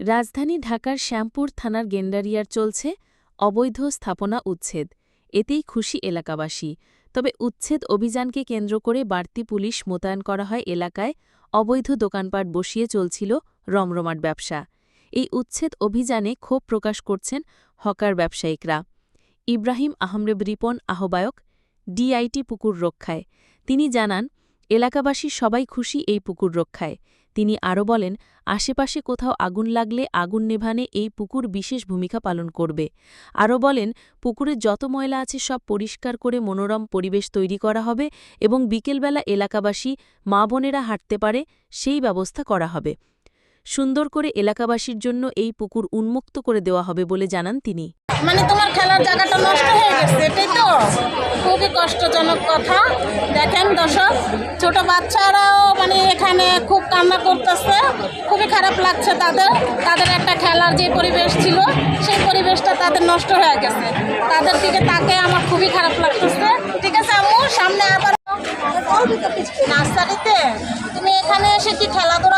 রাজধানী ঢাকার শ্যামপুর থানার গেন্ডারিয়ার চলছে অবৈধ স্থাপনা উচ্ছেদ। এতেই খুশি এলাকাবাসী। তবে উচ্ছেদ অভিযানকে কেন্দ্র করে বাড়তি পুলিশ মোতায়েন করা হয় এলাকায় অবৈধ দোকানপাট বসিয়ে চলছিল রমরমাট ব্যবসা। এই উচ্ছেদ অভিযানে ক্ষোভ প্রকাশ করছেন হকার ব্যবসায়িকরা। ইব্রাহিম আহমরেব রিপন আহ্বায়ক, ডিআইটি পুকুর রক্ষায়। তিনি জানান এলাকাবাসী সবাই খুশি এই পুকুর রক্ষায়। তিনি আরও বলেন, আশেপাশে কোথাও আগুন লাগলে আগুন নেভানে এই পুকুর বিশেষ ভূমিকা পালন করবে। আরও বলেন, পুকুরে যত ময়লা আছে সব পরিষ্কার করে মনোরম পরিবেশ তৈরি করা হবে এবং বিকেলবেলা এলাকাবাসী, মা বোনেরা হাঁটতে পারে, সেই ব্যবস্থা করা হবে। সুন্দর করে এলাকাবাসীর জন্য এই পুকুর উন্মুক্ত করে দেওয়া হবে বলে জানান তিনি। মানে তোমার খেলার জায়গাটা নষ্ট হয়ে গেছে, এটাই তো খুবই কষ্টজনক কথা। দেখেন দর্শক, ছোট বাচ্চারাও মানে এখানে খুব কান্না করতেছে, খুবই খারাপ লাগছে তাদের। তাদের একটা খেলার যে পরিবেশ ছিল, সেই পরিবেশটা তাদের নষ্ট হয়ে গেছে। তাদের দিকে তাকে আমার খুবই খারাপ লাগতেছে। ঠিক আছে, আম্মু, সামনে আবার নার্সারিতে? তুমি এখানে এসে কি খেলাধুলা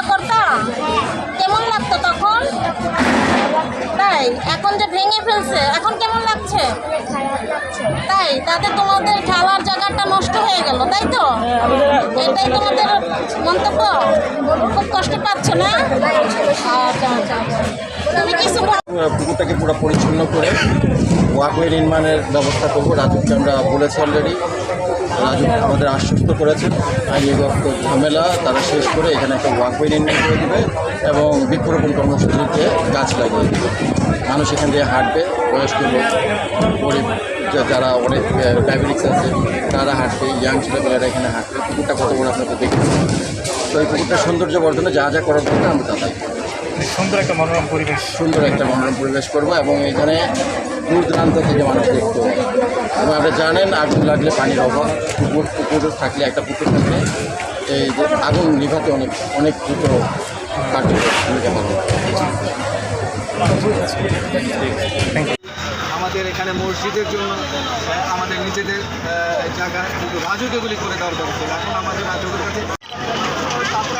তাই? এখন যে ভেঙে ফেলছে, এখন কেমন লাগছে? তাই? তাতে তোমাদের খেলার জায়গাটা নষ্ট হয়ে গেল, তাই তো? এটাই তোমাদের মন্তব্য? খুব কষ্ট পাচ্ছ না? আচ্ছা আচ্ছা কিছু পুকুরটাকে পুরো পরিচ্ছন্ন করে ওয়াকওয়ে নির্মাণের ব্যবস্থা করব রাজুকে আমরা বলেছি অলরেডি রাজু আমাদের আশ্বস্ত করেছেন আইনিগত ঝামেলা, তারা শেষ করে এখানে একটা ওয়াকওয়ে নির্মাণ করে দেবে এবং বৃক্ষরোপণ কর্মসূচিতে গাছ লাগিয়ে দেবে মানুষ এখান দিয়ে হাঁটবে, বয়স্ক লোক, গরিব যারা অনেক ডায়াবেটিক্স আছে, তারা হাঁটবে ইয়াং ছেলেমেয়েরা এখানে হাঁটবে পুকুরটা কত বড় আপনাদের দেখতে তো এই পুকুরটা সৌন্দর্য বর্ধনে যা যা করার দরকার আমরা তা। সুন্দর একটা মনোরম পরিবেশ। সুন্দর একটা মনোরম পরিবেশ করব এবং এখানে দূর দূরান্ত থেকে মানুষ দেখতে এবং আপনি জানেন আগুন লাগলে পানির অভাব পুকুর পুকুর থাকলে একটা পুকুর থাকলে এই যে আগুন নিভাতে অনেক অনেক দ্রুত কার্যকর ভূমিকা পালন আমাদের এখানে মসজিদের জন্য আমাদের নিজেদের আহ, জায়গা কিন্তু রাজুক করে দেওয়ার দরকার এখন আমাদের রাজুকের কাছে তারপরে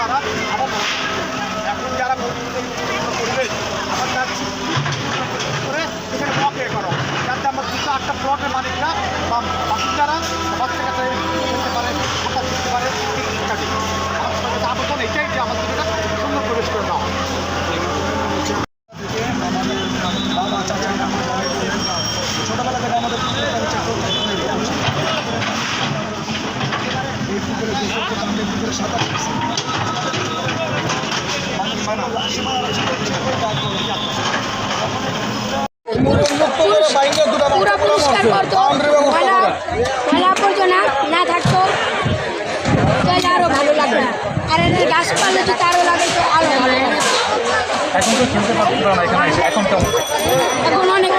Thank you. পুরো পরিষ্কার করতো ময়লা ময়লা আবর্জনা না থাকতো। তাহলে আরও ভালো লাগবে আর এদের গাছপালা যদি আরও লাগাইতো আরও ভালো লাগবে। এখন তো এখানে অনেক